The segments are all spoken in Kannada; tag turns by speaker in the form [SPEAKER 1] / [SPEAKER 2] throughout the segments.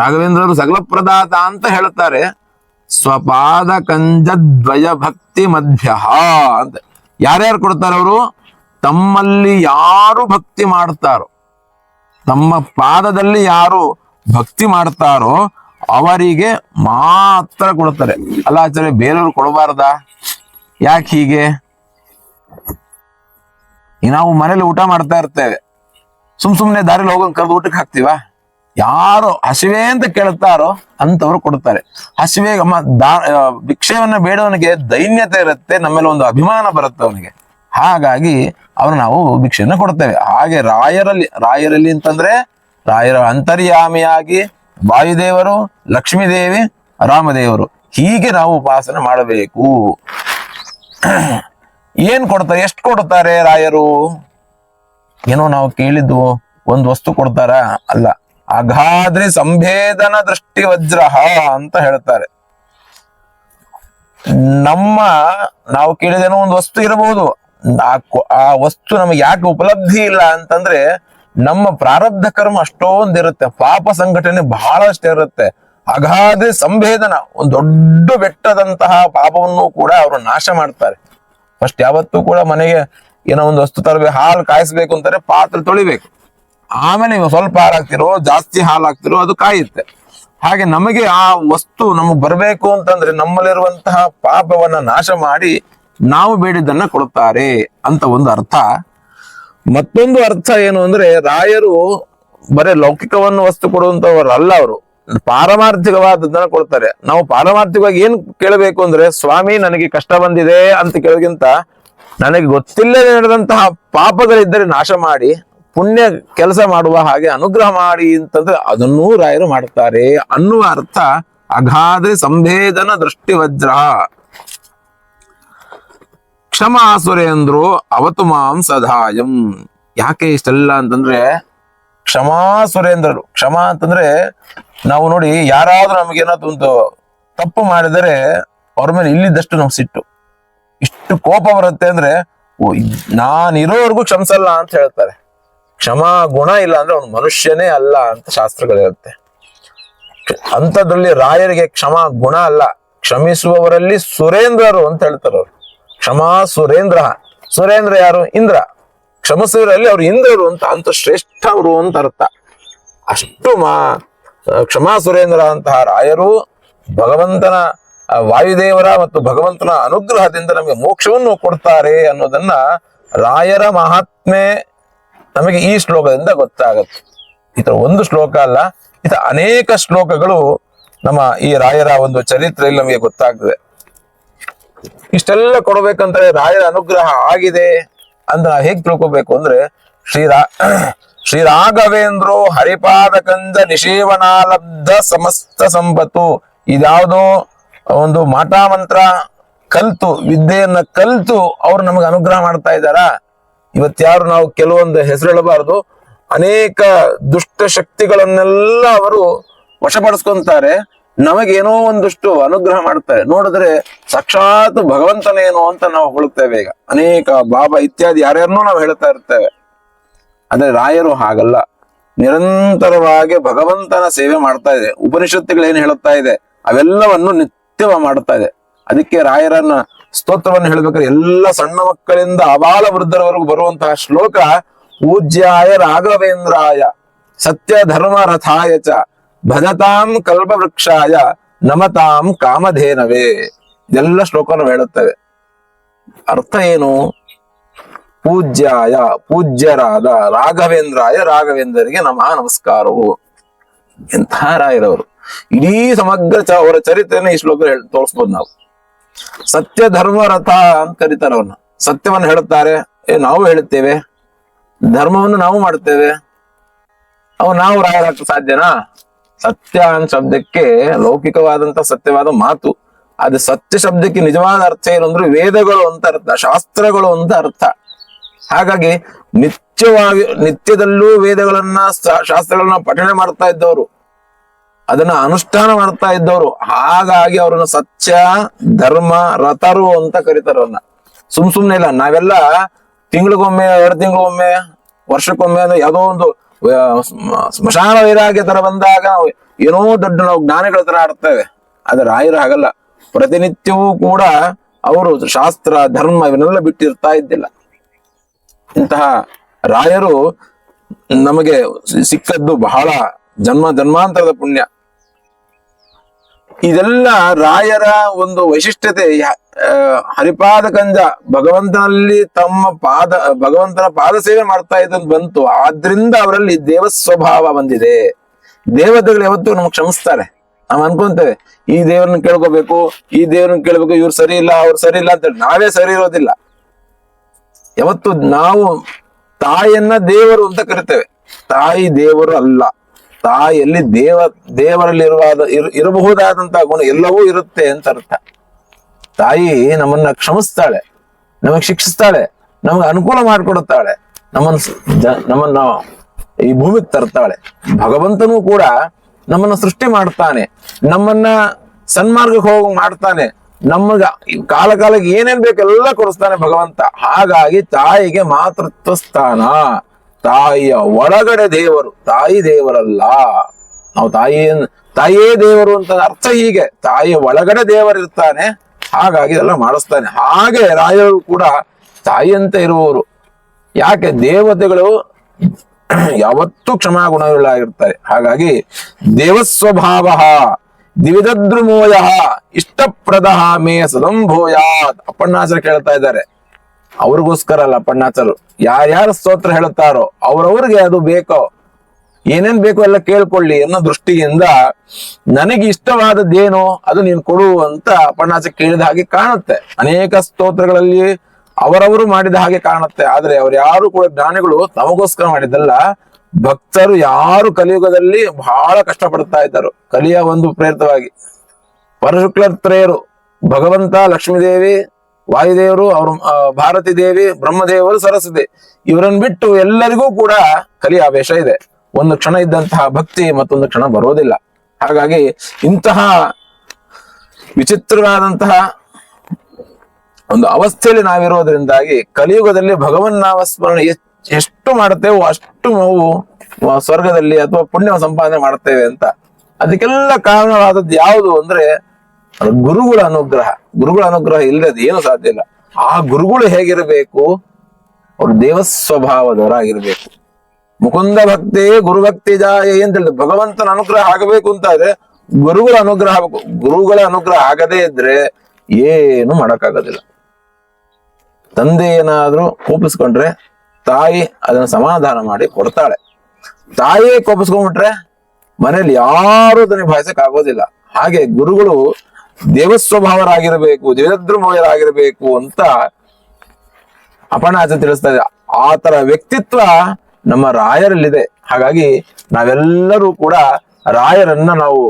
[SPEAKER 1] ರಾಘವೇಂದ್ರರು ಸಕಲ ಪ್ರದಾತ ಅಂತ ಹೇಳ್ತಾರೆ ಸ್ವಪಾದ ಕಂಜದ್ವಯ ಭಕ್ತಿ ಮಧ್ಯ ಅಂತ. ಯಾರ್ಯಾರು ಕೊಡ್ತಾರೆ ಅವರು? ತಮ್ಮಲ್ಲಿ ಯಾರು ಭಕ್ತಿ ಮಾಡ್ತಾರೋ, ತಮ್ಮ ಪಾದದಲ್ಲಿ ಯಾರು ಭಕ್ತಿ ಮಾಡ್ತಾರೋ ಅವರಿಗೆ ಮಾತ್ರ ಕೊಡ್ತಾರೆ. ಅಲ್ಲ ಆಚಾರ್ಯ, ಬೇರೆಯವ್ರು ಕೊಡಬಾರ್ದ? ಯಾಕೆ ಹೀಗೆ? ನಾವು ಮನೇಲಿ ಊಟ ಮಾಡ್ತಾ ಇರ್ತೇವೆ. ಸುಮ್ ಸುಮ್ನೆ ದಾರಿಲಿ ಹೋಗೋನ್ ಕರೆದು ಊಟಕ್ಕೆ ಹಾಕ್ತಿವ? ಯಾರು ಹಸಿವೆ ಅಂತ ಕೇಳುತ್ತಾರೋ ಅಂತವ್ರು ಕೊಡ್ತಾರೆ. ಹಸಿವೆ ದಾ ಭಿಕ್ಷೆಯನ್ನ ಬೇಡವನಿಗೆ ದೈನ್ಯತೆ ಇರುತ್ತೆ ನಮ್ಮೇಲೆ ಒಂದು ಅಭಿಮಾನ ಬರುತ್ತೆ ಅವನಿಗೆ. ಹಾಗಾಗಿ ಅವ್ರು ನಾವು ಭಿಕ್ಷೆಯನ್ನು ಕೊಡ್ತೇವೆ. ಹಾಗೆ ರಾಯರಲ್ಲಿ ರಾಯರಲ್ಲಿ ಅಂತಂದ್ರೆ ರಾಯರ ಅಂತರ್ಯಾಮಿಯಾಗಿ ವಾಯುದೇವರು, ಲಕ್ಷ್ಮೀದೇವಿ, ರಾಮದೇವರು. ಹೀಗೆ ನಾವು ಉಪಾಸನೆ ಮಾಡಬೇಕು. ಏನ್ ಕೊಡ್ತಾರೆ, ಎಷ್ಟು ಕೊಡ್ತಾರೆ ರಾಯರು? ಏನೋ ನಾವು ಕೇಳಿದ್ದು ಒಂದು ವಸ್ತು ಕೊಡ್ತಾರ? ಅಲ್ಲ. ಅಗಾದ್ರಿ ಸಂಭೇದನ ದೃಷ್ಟಿ ವಜ್ರ ಅಂತ ಹೇಳ್ತಾರೆ. ನಮ್ಮ ನಾವು ಕೇಳಿದೇನೋ ಒಂದು ವಸ್ತು ಇರಬಹುದು. ಆ ವಸ್ತು ನಮಗೆ ಯಾಕೆ ಉಪಲಬ್ಧಿ ಇಲ್ಲ ಅಂತಂದ್ರೆ ನಮ್ಮ ಪ್ರಾರಬ್ಧ ಕರ್ಮ ಅಷ್ಟೊಂದಿರುತ್ತೆ. ಪಾಪ ಸಂಘಟನೆ ಬಹಳಷ್ಟು ಇರುತ್ತೆ. ಅಗಾಧ ಸಂಭೇದನ ಒಂದು ದೊಡ್ಡ ಬೆಟ್ಟದಂತಹ ಪಾಪವನ್ನು ಕೂಡ ಅವರು ನಾಶ ಮಾಡ್ತಾರೆ. ಫಸ್ಟ್ ಯಾವತ್ತೂ ಕೂಡ ಮನೆಗೆ ಏನೋ ಒಂದು ವಸ್ತು ತರಬೇಕು ಹಾಲು ಕಾಯಿಸ್ಬೇಕು ಅಂತಾರೆ, ಪಾತ್ರೆ ತೊಳಿಬೇಕು. ಆಮೇಲೆ ನೀವು ಸ್ವಲ್ಪ ಹಾಲು ಹಾಕ್ತಿರೋ ಜಾಸ್ತಿ ಹಾಲು ಹಾಕ್ತಿರೋ ಅದು ಕಾಯುತ್ತೆ. ಹಾಗೆ ನಮಗೆ ಆ ವಸ್ತು ನಮಗೆ ಬರಬೇಕು ಅಂತಂದ್ರೆ ನಮ್ಮಲ್ಲಿರುವಂತಹ ಪಾಪವನ್ನ ನಾಶ ಮಾಡಿ ನಾವು ಬೇಡಿದ್ದನ್ನ ಕೊಡುತ್ತಾರೆ ಅಂತ ಒಂದು ಅರ್ಥ. ಮತ್ತೊಂದು ಅರ್ಥ ಏನು ಅಂದ್ರೆ ರಾಯರು ಬರೇ ಲೌಕಿಕವನ್ನು ವಸ್ತು ಕೊಡುವಂತವರಲ್ಲ ಅವರು. ಪಾರಮಾರ್ಥಿಕವಾದದ್ದನ್ನ ಕೊಡ್ತಾರೆ. ನಾವು ಪಾರಮಾರ್ಥಿಕವಾಗಿ ಏನ್ ಕೇಳಬೇಕು ಅಂದ್ರೆ, ಸ್ವಾಮಿ, ನನಗೆ ಕಷ್ಟ ಬಂದಿದೆ ಅಂತ ಕೇಳೋದಕ್ಕಿಂತ ನನಗೆ ಗೊತ್ತಿಲ್ಲದೆ ನಡೆದಂತಹ ಪಾಪಗಳಿದ್ದರೆ ನಾಶ ಮಾಡಿ ಪುಣ್ಯ ಕೆಲಸ ಮಾಡುವ ಹಾಗೆ ಅನುಗ್ರಹ ಮಾಡಿ ಅಂತಂದ್ರೆ ಅದನ್ನೂ ರಾಯರು ಮಾಡ್ತಾರೆ ಅನ್ನುವ ಅರ್ಥ ಅಗಾಧ ಸಂಭೇದನ ದೃಷ್ಟಿ ವಜ್ರ. ಕ್ಷಮಾಸುರೇಂದ್ರು ಅವತು ಮಾಂ ಸದಾಯಂ. ಯಾಕೆ ಇಷ್ಟೆಲ್ಲ ಅಂತಂದ್ರೆ ಕ್ಷಮಾ ಸುರೇಂದ್ರರು ಕ್ಷಮಾ ಅಂತಂದ್ರೆ ನಾವು ನೋಡಿ ಯಾರಾದ್ರೂ ನಮಗೇನಾದ್ರು ಒಂದು ತಪ್ಪು ಮಾಡಿದರೆ ಅವ್ರ ಮೇಲೆ ಇಲ್ಲಿದ್ದಷ್ಟು ನಮ್ಗೆ ಸಿಟ್ಟು. ಇಷ್ಟು ಕೋಪ ಬರುತ್ತೆ ಅಂದ್ರೆ ನಾನಿರೋವರೆಗೂ ಕ್ಷಮಿಸಲ್ಲ ಅಂತ ಹೇಳ್ತಾರೆ. ಕ್ಷಮಾ ಗುಣ ಇಲ್ಲ ಅಂದ್ರೆ ಅವನು ಮನುಷ್ಯನೇ ಅಲ್ಲ ಅಂತ ಶಾಸ್ತ್ರಗಳಿರುತ್ತೆ ಅಂಥದ್ರಲ್ಲಿ ರಾಯರಿಗೆ ಕ್ಷಮಾ ಗುಣ ಅಲ್ಲ. ಕ್ಷಮಿಸುವವರಲ್ಲಿ ಸುರೇಂದ್ರರು ಅಂತ ಹೇಳ್ತಾರೆ ಅವರು. ಕ್ಷಮಾ ಸುರೇಂದ್ರ. ಸುರೇಂದ್ರ ಯಾರು? ಇಂದ್ರ. ಕ್ಷಮಿಸುವರಲ್ಲಿ ಅವ್ರು ಇಂದ್ರರು ಅಂತ ಅಂತ ಶ್ರೇಷ್ಠ ಅವರು ಅಂತ ಅರ್ಥ. ಅಷ್ಟು ಮಾ, ಕ್ಷಮಾ ಸುರೇಂದ್ರ ಅಂತಹ ರಾಯರು ಭಗವಂತನ ವಾಯುದೇವರ ಮತ್ತು ಭಗವಂತನ ಅನುಗ್ರಹದಿಂದ ನಮಗೆ ಮೋಕ್ಷವನ್ನು ಕೊಡ್ತಾರೆ ಅನ್ನೋದನ್ನ ರಾಯರ ಮಹಾತ್ಮೆ ನಮಗೆ ಈ ಶ್ಲೋಕದಿಂದ ಗೊತ್ತಾಗತ್ತೆ. ಈತ ಒಂದು ಶ್ಲೋಕ ಅಲ್ಲ ಈತ ಅನೇಕ ಶ್ಲೋಕಗಳು ನಮ್ಮ ಈ ರಾಯರ ಒಂದು ಚರಿತ್ರೆಯಲ್ಲಿ ನಮಗೆ ಗೊತ್ತಾಗ್ತದೆ. ಇಷ್ಟೆಲ್ಲ ಕೊಡಬೇಕಂದ್ರೆ ರಾಯರ ಅನುಗ್ರಹ ಆಗಿದೆ ಅಂತ ನಾವು ಹೇಗ್ ತಿಳ್ಕೋಬೇಕು ಅಂದ್ರೆ, ಶ್ರೀರಾ ಶ್ರೀ ರಾಘವೇಂದ್ರೋ ಹರಿಪಾದ ಕಂದ ನಿಷೇವನಾಲಬ್ಧ ಸಮಸ್ತ ಸಂಪತ್ತು. ಇದ್ಯಾವುದೋ ಒಂದು ಮಾತಾ ಮಂತ್ರ ಕಲ್ತು, ವಿದ್ಯೆಯನ್ನ ಕಲ್ತು ಅವ್ರು ನಮಗೆ ಅನುಗ್ರಹ ಮಾಡ್ತಾ ಇದ್ದಾರಾ? ಇವತ್ಯಾರು ನಾವು ಕೆಲವೊಂದು ಹೆಸರು ಅನೇಕ ದುಷ್ಟ ಶಕ್ತಿಗಳನ್ನೆಲ್ಲ ಅವರು ವಶಪಡಿಸ್ಕೊಂತಾರೆ. ನಮಗೇನೋ ಒಂದಷ್ಟು ಅನುಗ್ರಹ ಮಾಡ್ತಾರೆ. ನೋಡಿದ್ರೆ ಸಾಕ್ಷಾತ್ ಭಗವಂತನೇನೋ ಅಂತ ನಾವು ಹೊಳುತ್ತೇವೆ ಈಗ. ಅನೇಕ ಬಾಬಾ ಇತ್ಯಾದಿ ಯಾರ್ಯಾರನ್ನೂ ನಾವು ಹೇಳ್ತಾ ಇರ್ತೇವೆ. ಆದ್ರೆ ರಾಯರು ಹಾಗಲ್ಲ. ನಿರಂತರವಾಗಿ ಭಗವಂತನ ಸೇವೆ ಮಾಡ್ತಾ ಇದೆ. ಉಪನಿಷತ್ತುಗಳು ಏನ್ ಹೇಳುತ್ತಾ ಇದೆ? ಅವೆಲ್ಲವನ್ನು ನಿತ್ಯವ ಮಾಡ್ತಾ ಇದೆ. ಅದಕ್ಕೆ ರಾಯರನ್ನ ಸ್ತೋತ್ರವನ್ನು ಹೇಳ್ಬೇಕಾದ್ರೆ ಎಲ್ಲ ಸಣ್ಣ ಮಕ್ಕಳಿಂದ ಅಬಾಲ ವೃದ್ಧರವರೆಗೂ ಬರುವಂತಹ ಶ್ಲೋಕ, ಪೂಜ್ಯಾಯ ರಾಘವೇಂದ್ರಾಯ, ಸತ್ಯ ಧರ್ಮ ರಥಾಯ ಚ, ಭಜತಾಂ ಕಲ್ಪವೃಕ್ಷಾಯ, ನಮತಾಂ ಕಾಮಧೇನವೇ. ಎಲ್ಲ ಶ್ಲೋಕವನ್ನು ಹೇಳುತ್ತವೆ. ಅರ್ಥ ಏನು? ಪೂಜ್ಯಾಯ, ಪೂಜ್ಯರಾದ ರಾಘವೇಂದ್ರಾಯ ರಾಘವೇಂದ್ರರಿಗೆ ನಮಃ ನಮಸ್ಕಾರವು. ಎಂತಹ ರಾಯರವರು ಇಡೀ ಸಮಗ್ರ ಚ ಅವರ ಚರಿತ್ರೆಯನ್ನು ಈ ಶ್ಲೋಕ ತೋರಿಸ್ಬೋದು ನಾವು. ಸತ್ಯ ಧರ್ಮ ರಥ ಅಂತ ಕರೀತಾರೆ ಸತ್ಯವನ್ನು ಹೇಳುತ್ತಾರೆ, ಏ, ನಾವು ಹೇಳುತ್ತೇವೆ. ಧರ್ಮವನ್ನು ನಾವು ಮಾಡುತ್ತೇವೆ. ಅವು ನಾವು ರಾಯರಾಕ ಸಾಧ್ಯನಾ? ಸತ್ಯ ಅಂತ ಶಬ್ದಕ್ಕೆ ಲೌಕಿಕವಾದಂತ ಸತ್ಯವಾದ ಮಾತು. ಅದು ಸತ್ಯ ಶಬ್ದಕ್ಕೆ ನಿಜವಾದ ಅರ್ಥ ಏನು ವೇದಗಳು ಅಂತ ಅರ್ಥ, ಶಾಸ್ತ್ರಗಳು ಅಂತ ಅರ್ಥ. ಹಾಗಾಗಿ ನಿತ್ಯವಾಗಿ, ನಿತ್ಯದಲ್ಲೂ ವೇದಗಳನ್ನ ಶಾಸ್ತ್ರಗಳನ್ನ ಪಠಣೆ ಮಾಡ್ತಾ ಇದ್ದವರು. ಅದನ್ನ ಅನುಷ್ಠಾನ ಮಾಡ್ತಾ ಇದ್ದವರು. ಹಾಗಾಗಿ ಅವ್ರನ್ನ ಸತ್ಯ, ಧರ್ಮ, ರಥರು ಅಂತ ಕರೀತಾರ ಅವ್ರನ್ನ. ಸುಮ್ ಸುಮ್ನೆ ಇಲ್ಲ, ನಾವೆಲ್ಲ ತಿಂಗಳಿಗೊಮ್ಮೆ, ಎರಡು ತಿಂಗಳಿಗೊಮ್ಮೆ, ವರ್ಷಕ್ಕೊಮ್ಮೆ ಅಂದ್ರೆ ಯಾವುದೋ ಒಂದು ಸ್ಮಶಾನ ವೈರಾಗ್ಯ ತರ ಬಂದಾಗ ಏನೋ ದೊಡ್ಡ ನಾವು ಜ್ಞಾನಿಗಳ ತರ ಆಡ್ತೇವೆ. ಆದ್ರೆ ರಾಯರು ಹಾಗಲ್ಲ. ಪ್ರತಿನಿತ್ಯವೂ ಕೂಡ ಅವರು ಶಾಸ್ತ್ರ, ಧರ್ಮ ಇವನ್ನೆಲ್ಲ ಬಿಟ್ಟಿರ್ತಾ ಇದ್ದಿಲ್ಲ. ಇಂತಹ ರಾಯರು ನಮಗೆ ಸಿಕ್ಕದ್ದು ಬಹಳ ಜನ್ಮ ಜನ್ಮಾಂತರದ ಪುಣ್ಯ. ಇದೆಲ್ಲ ರಾಯರ ಒಂದು ವೈಶಿಷ್ಟ್ಯತೆ. ಹರಿಪಾದ ಕಂಜ ಭಗವಂತನಲ್ಲಿ ತಮ್ಮ ಪಾದ, ಭಗವಂತನ ಪಾದ ಸೇವೆ ಮಾಡ್ತಾ ಇದ್ದಂತ ಬಂತು. ಆದ್ರಿಂದ ಅವರಲ್ಲಿ ದೇವ ಸ್ವಭಾವ ಬಂದಿದೆ. ದೇವತೆಗಳು ಯಾವತ್ತೂ ನಮ್ಗೆ ಕ್ಷಮಿಸ್ತಾರೆ. ನಾವ್ ಅನ್ಕೊಂತೇವೆ, ಈ ದೇವ್ರನ್ನ ಕೇಳ್ಕೋಬೇಕು, ಈ ದೇವ್ರನ್ನ ಕೇಳ್ಬೇಕು, ಇವ್ರು ಸರಿ ಇಲ್ಲ, ಅವ್ರು ಸರಿ ಇಲ್ಲ ಅಂತ ನಾವೇ ಸರಿ ಇರೋದಿಲ್ಲ. ಯಾವತ್ತು ನಾವು ತಾಯಿಯನ್ನ ದೇವರು ಅಂತ ಕರಿತೇವೆ. ತಾಯಿ ದೇವರು ಅಲ್ಲ. ತಾಯಿಯಲ್ಲಿ ದೇವ ದೇವರಲ್ಲಿ ಇರುವ ಇರಬಹುದಾದಂತಹ ಗುಣ ಎಲ್ಲವೂ ಇರುತ್ತೆ ಅಂತ ಅರ್ಥ. ತಾಯಿ ನಮ್ಮನ್ನ ಕ್ಷಮಿಸ್ತಾಳೆ, ನಮಗ್ ಶಿಕ್ಷಿಸ್ತಾಳೆ, ನಮಗೆ ಅನುಕೂಲ ಮಾಡಿಕೊಡುತ್ತಾಳೆ, ನಮ್ಮನ್ನ ನಮ್ಮನ್ನ ಈ ಭೂಮಿಗೆ ತರ್ತಾಳೆ. ಭಗವಂತನೂ ಕೂಡ ನಮ್ಮನ್ನ ಸೃಷ್ಟಿ ಮಾಡ್ತಾನೆ, ನಮ್ಮನ್ನ ಸನ್ಮಾರ್ಗಕ್ಕೆ ಹೋಗಿ ಮಾಡ್ತಾನೆ, ನಮಗ ಕಾಲ ಕಾಲಕ್ಕೆ ಏನೇನ್ ಬೇಕೆಲ್ಲ ಕೊಡಿಸ್ತಾನೆ ಭಗವಂತ. ಹಾಗಾಗಿ ತಾಯಿಗೆ ಮಾತೃತ್ವ ಸ್ಥಾನ ತಾಯಿಯ ಒಳಗಡೆ ದೇವರು, ತಾಯಿ ದೇವರಲ್ಲ. ನಾವು ತಾಯಿ ತಾಯಿಯೇ ದೇವರು ಅಂತ ಅರ್ಥ ಹೀಗೆ. ತಾಯಿಯ ಒಳಗಡೆ ದೇವರಿರ್ತಾನೆ ಹಾಗಾಗಿ ಎಲ್ಲ ಮಾಡಿಸ್ತಾನೆ. ಹಾಗೆ ರಾಯರು ಕೂಡ ತಾಯಿಯಂತೆ ಇರುವವರು. ಯಾಕೆ? ದೇವತೆಗಳು ಯಾವತ್ತೂ ಕ್ಷಮಾಗುಣಗಳಾಗಿರ್ತಾರೆ ಹಾಗಾಗಿ ದೇವಸ್ವಭಾವ ದಿವಿದದ್ರುಮೋಯ ಇಷ್ಟಪ್ರದ ಮೇ ಸದಂಭೋಯಾತ್. ಅಪ್ಪಣ್ಣಾಸರು ಕೇಳ್ತಾ ಇದ್ದಾರೆ. ಅವ್ರಿಗೋಸ್ಕರ ಅಲ್ಲ ಪಣ್ಣಾಚರು ಯಾರ್ಯಾರು ಸ್ತೋತ್ರ ಹೇಳುತ್ತಾರೋ ಅವ್ರವ್ರಿಗೆ ಅದು ಬೇಕೋ. ಏನೇನ್ ಬೇಕೋ ಎಲ್ಲ ಕೇಳ್ಕೊಳ್ಳಿ ಅನ್ನೋ ದೃಷ್ಟಿಯಿಂದ ನನಗೆ ಇಷ್ಟವಾದದ್ದೇನು ಅದು ನೀನು ಕೊಡು ಅಂತ ಪಣ್ಣಾಚ ಕೇಳಿದ ಹಾಗೆ ಕಾಣುತ್ತೆ. ಅನೇಕ ಸ್ತೋತ್ರಗಳಲ್ಲಿ ಅವರವರು ಮಾಡಿದ ಹಾಗೆ ಕಾಣುತ್ತೆ. ಆದ್ರೆ ಅವ್ರು ಯಾರು ಕೂಡ ಜ್ಞಾನಿಗಳು ತಮಗೋಸ್ಕರ ಮಾಡಿದ್ದಲ್ಲ. ಭಕ್ತರು ಯಾರು ಕಲಿಯುಗದಲ್ಲಿ ಬಹಳ ಕಷ್ಟ ಪಡ್ತಾ ಇದ್ದರು. ಕಲಿಯ ಒಂದು ಪ್ರೇರಿತವಾಗಿ. ಪರಶುಕ್ಲತ್ರೇಯರು, ಭಗವಂತ, ಲಕ್ಷ್ಮೀದೇವಿ ವಾಯುದೇವರು, ಅವರು ಭಾರತಿ ದೇವಿ ಬ್ರಹ್ಮದೇವರು, ಸರಸ್ವತಿ, ಇವರನ್ನು ಬಿಟ್ಟು ಎಲ್ಲರಿಗೂ ಕೂಡ ಕಲಿ ಆವೇಶ ಇದೆ. ಒಂದು ಕ್ಷಣ ಇದ್ದಂತಹ ಭಕ್ತಿ ಮತ್ತೊಂದು ಕ್ಷಣ ಬರೋದಿಲ್ಲ. ಹಾಗಾಗಿ ಇಂತಹ ವಿಚಿತ್ರವಾದಂತಹ ಒಂದು ಅವಸ್ಥೆಯಲ್ಲಿ ನಾವಿರೋದ್ರಿಂದಾಗಿ ಕಲಿಯುಗದಲ್ಲಿ ಭಗವನ್ ನಾಮಸ್ಮರಣೆ ಸ್ಮರಣೆ ಎಷ್ಟು ಮಾಡುತ್ತೇವೋ ಅಷ್ಟು ನಾವು ಸ್ವರ್ಗದಲ್ಲಿ ಅಥವಾ ಪುಣ್ಯ ಸಂಪಾದನೆ ಮಾಡುತ್ತೇವೆ ಅಂತ. ಅದಕ್ಕೆಲ್ಲ ಕಾರಣವಾದದ್ದು ಯಾವುದು ಅಂದ್ರೆ ಅದು ಗುರುಗಳ ಅನುಗ್ರಹ. ಗುರುಗಳ ಅನುಗ್ರಹ ಇಲ್ಲದೆ ಏನು ಸಾಧ್ಯ ಇಲ್ಲ. ಆ ಗುರುಗಳು ಹೇಗಿರಬೇಕು? ಅವರು ದೇವ ಸ್ವಭಾವದವರಾಗಿರ್ಬೇಕು ಮುಕುಂದ ಭಕ್ತಿ ಗುರುಭಕ್ತಿ ಜಾಯ ಅಂತ ಹೇಳಿದ್ರು ಭಗವಂತನ ಅನುಗ್ರಹ ಆಗಬೇಕು ಅಂತ ಆದ್ರೆ ಗುರುಗಳ ಅನುಗ್ರಹ ಆಗಬೇಕು. ಗುರುಗಳ ಅನುಗ್ರಹ ಆಗದೇ ಇದ್ರೆ ಏನು ಮಾಡಕ್ಕಾಗೋದಿಲ್ಲ. ತಂದೆ ಏನಾದ್ರೂ ಕೋಪಿಸ್ಕೊಂಡ್ರೆ ತಾಯಿ ಅದನ್ನ ಸಮಾಧಾನ ಮಾಡಿ ಕೊಡ್ತಾಳೆ. ತಾಯಿಯೇ ಕೋಪಿಸ್ಕೊಂಡ್ಬಿಟ್ರೆ ಮನೇಲಿ ಯಾರು ಅದನ್ನ ಆಗೋದಿಲ್ಲ ಹಾಗೆ ಗುರುಗಳು ದೇವಸ್ವಭಾವರಾಗಿರಬೇಕು, ದೇವದ್ರಮಯರಾಗಿರಬೇಕು ಅಂತ ಅಪಣಾಚ ತಿಳಿಸ್ತಾ ಇದೆ ಆ ತರ ವ್ಯಕ್ತಿತ್ವ ನಮ್ಮ ರಾಯರಲ್ಲಿದೆ. ಹಾಗಾಗಿ ನಾವೆಲ್ಲರೂ ಕೂಡ ರಾಯರನ್ನ ನಾವು